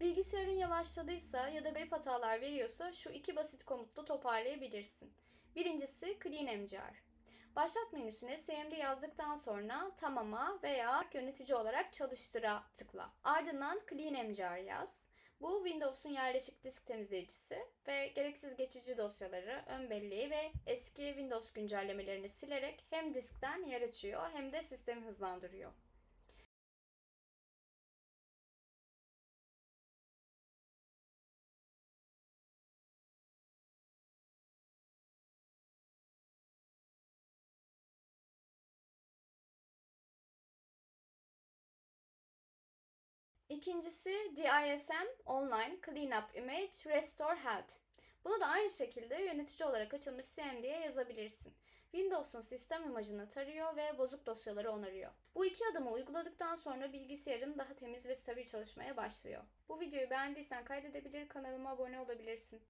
Bilgisayarın yavaşladıysa ya da garip hatalar veriyorsa şu iki basit komutla toparlayabilirsin. Birincisi Clean. Başlat menüsüne CMD yazdıktan sonra tamama veya yönetici olarak çalıştıra tıkla. Ardından Clean yaz. Bu Windows'un yerleşik disk temizleyicisi ve gereksiz geçici dosyaları, ön belleği ve eski Windows güncellemelerini silerek hem diskten yer açıyor hem de sistemi hızlandırıyor. İkincisi DISM Online Cleanup Image Restore Health. Bunu da aynı şekilde yönetici olarak açılmış CMD'ye yazabilirsin. Windows'un sistem imajını tarıyor ve bozuk dosyaları onarıyor. Bu iki adımı uyguladıktan sonra bilgisayarın daha temiz ve stabil çalışmaya başlıyor. Bu videoyu beğendiysen kaydedebilir, kanalıma abone olabilirsin.